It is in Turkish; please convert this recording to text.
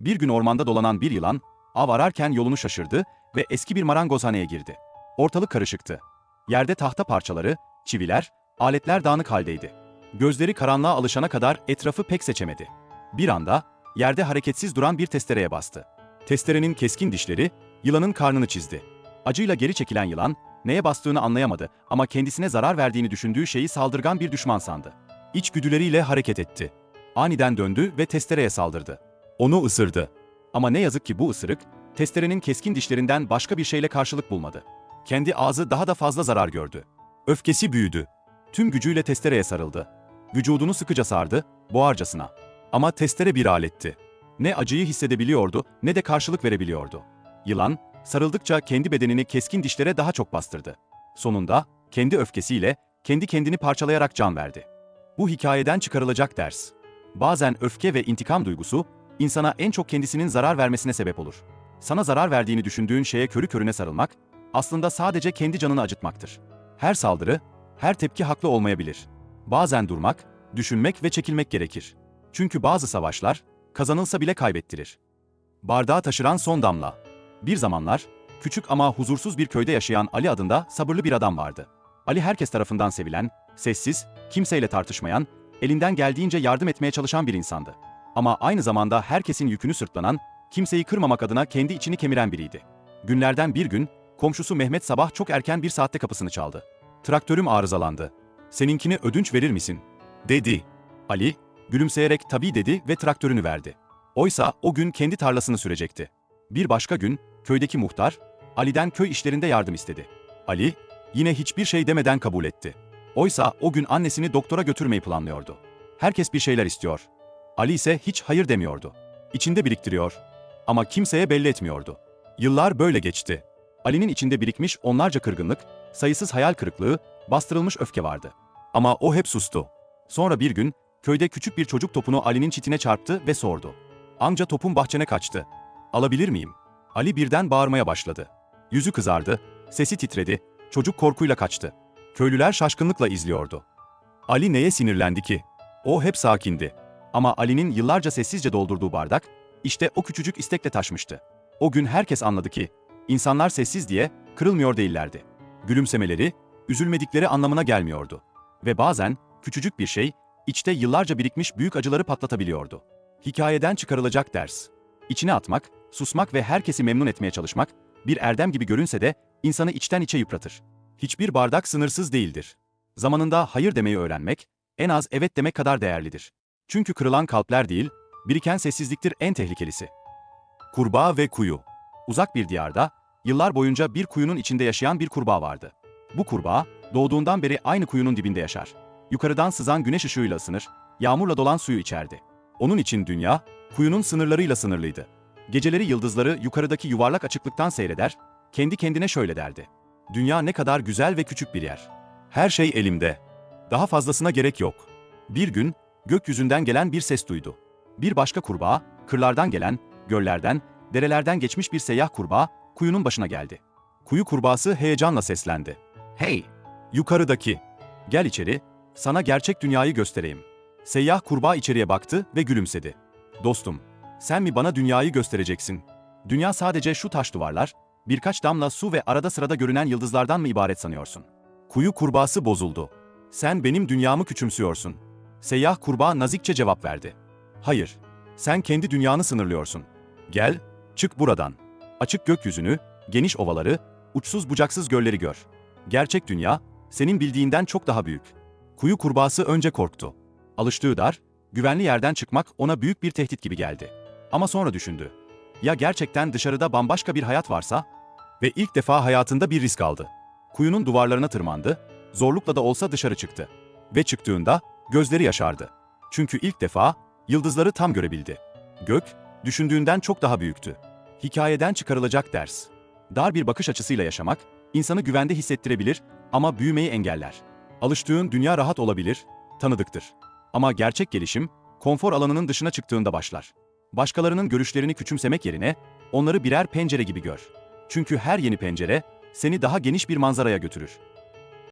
Bir gün ormanda dolanan bir yılan, av ararken yolunu şaşırdı ve eski bir marangozhaneye girdi. Ortalık karışıktı. Yerde tahta parçaları, çiviler, aletler dağınık haldeydi. Gözleri karanlığa alışana kadar etrafı pek seçemedi. Bir anda yerde hareketsiz duran bir testereye bastı. Testerenin keskin dişleri yılanın karnını çizdi. Acıyla geri çekilen yılan neye bastığını anlayamadı ama kendisine zarar verdiğini düşündüğü şeyi saldırgan bir düşman sandı. İçgüdüleriyle hareket etti. Aniden döndü ve testereye saldırdı. Onu ısırdı. Ama ne yazık ki bu ısırık, testerenin keskin dişlerinden başka bir şeyle karşılık bulmadı. Kendi ağzı daha da fazla zarar gördü. Öfkesi büyüdü. Tüm gücüyle testereye sarıldı. Vücudunu sıkıca sardı, boğarcasına. Ama testere bir aletti. Ne acıyı hissedebiliyordu ne de karşılık verebiliyordu. Yılan, sarıldıkça kendi bedenini keskin dişlere daha çok bastırdı. Sonunda, kendi öfkesiyle, kendi kendini parçalayarak can verdi. Bu hikayeden çıkarılacak ders. Bazen öfke ve intikam duygusu, insana en çok kendisinin zarar vermesine sebep olur. Sana zarar verdiğini düşündüğün şeye körü körüne sarılmak, aslında sadece kendi canını acıtmaktır. Her saldırı, her tepki haklı olmayabilir. Bazen durmak, düşünmek ve çekilmek gerekir. Çünkü bazı savaşlar, kazanılsa bile kaybettirir. Bardağı taşıran son damla. Bir zamanlar, küçük ama huzursuz bir köyde yaşayan Ali adında sabırlı bir adam vardı. Ali herkes tarafından sevilen, sessiz, kimseyle tartışmayan, elinden geldiğince yardım etmeye çalışan bir insandı. Ama aynı zamanda herkesin yükünü sırtlanan, kimseyi kırmamak adına kendi içini kemiren biriydi. Günlerden bir gün, komşusu Mehmet sabah çok erken bir saatte kapısını çaldı. Traktörüm arızalandı. Seninkini ödünç verir misin? Dedi. Ali, gülümseyerek tabii dedi ve traktörünü verdi. Oysa o gün kendi tarlasını sürecekti. Bir başka gün, köydeki muhtar, Ali'den köy işlerinde yardım istedi. Ali, yine hiçbir şey demeden kabul etti. Oysa o gün annesini doktora götürmeyi planlıyordu. Herkes bir şeyler istiyor. Ali ise hiç hayır demiyordu. İçinde biriktiriyor. Ama kimseye belli etmiyordu. Yıllar böyle geçti. Ali'nin içinde birikmiş onlarca kırgınlık, sayısız hayal kırıklığı, bastırılmış öfke vardı. Ama o hep sustu. Sonra bir gün, köyde küçük bir çocuk topunu Ali'nin çitine çarptı ve sordu. Amca topun bahçene kaçtı. Alabilir miyim? Ali birden bağırmaya başladı. Yüzü kızardı, sesi titredi, çocuk korkuyla kaçtı. Köylüler şaşkınlıkla izliyordu. Ali neye sinirlendi ki? O hep sakindi. Ama Ali'nin yıllarca sessizce doldurduğu bardak, işte o küçücük istekle taşmıştı. O gün herkes anladı ki, insanlar sessiz diye kırılmıyor değillerdi. Gülümsemeleri, üzülmedikleri anlamına gelmiyordu. Ve bazen, küçücük bir şey, içte yıllarca birikmiş büyük acıları patlatabiliyordu. Hikayeden çıkarılacak ders. İçine atmak, susmak ve herkesi memnun etmeye çalışmak, bir erdem gibi görünse de insanı içten içe yıpratır. Hiçbir bardak sınırsız değildir. Zamanında hayır demeyi öğrenmek, en az evet demek kadar değerlidir. Çünkü kırılan kalpler değil, biriken sessizliktir en tehlikelisi. Kurbağa ve kuyu. Uzak bir diyarda, yıllar boyunca bir kuyunun içinde yaşayan bir kurbağa vardı. Bu kurbağa, doğduğundan beri aynı kuyunun dibinde yaşar. Yukarıdan sızan güneş ışığıyla ısınır, yağmurla dolan suyu içerdi. Onun için dünya, kuyunun sınırlarıyla sınırlıydı. Geceleri yıldızları yukarıdaki yuvarlak açıklıktan seyreder, kendi kendine şöyle derdi. Dünya ne kadar güzel ve küçük bir yer. Her şey elimde. Daha fazlasına gerek yok. Bir gün, gökyüzünden gelen bir ses duydu. Bir başka kurbağa, kırlardan gelen, göllerden, derelerden geçmiş bir seyyah kurbağa, kuyunun başına geldi. Kuyu kurbağası heyecanla seslendi. Hey! Yukarıdaki! Gel içeri, sana gerçek dünyayı göstereyim. Seyyah kurbağa içeriye baktı ve gülümsedi. Dostum, sen mi bana dünyayı göstereceksin? Dünya sadece şu taş duvarlar, birkaç damla su ve arada sırada görünen yıldızlardan mı ibaret sanıyorsun? Kuyu kurbağası bozuldu. Sen benim dünyamı küçümsüyorsun. Seyyah kurbağa nazikçe cevap verdi. Hayır, sen kendi dünyanı sınırlıyorsun. Gel, çık buradan. Açık gökyüzünü, geniş ovaları, uçsuz bucaksız gölleri gör. Gerçek dünya, senin bildiğinden çok daha büyük. Kuyu kurbağası önce korktu. Alıştığı dar, güvenli yerden çıkmak ona büyük bir tehdit gibi geldi. Ama sonra düşündü. Ya gerçekten dışarıda bambaşka bir hayat varsa? Ve ilk defa hayatında bir risk aldı. Kuyunun duvarlarına tırmandı, zorlukla da olsa dışarı çıktı. Ve çıktığında gözleri yaşardı. Çünkü ilk defa yıldızları tam görebildi. Gök, düşündüğünden çok daha büyüktü. Hikayeden çıkarılacak ders. Dar bir bakış açısıyla yaşamak, insanı güvende hissettirebilir ama büyümeyi engeller. Alıştığın dünya rahat olabilir, tanıdıktır. Ama gerçek gelişim, konfor alanının dışına çıktığında başlar. Başkalarının görüşlerini küçümsemek yerine, onları birer pencere gibi gör. Çünkü her yeni pencere, seni daha geniş bir manzaraya götürür.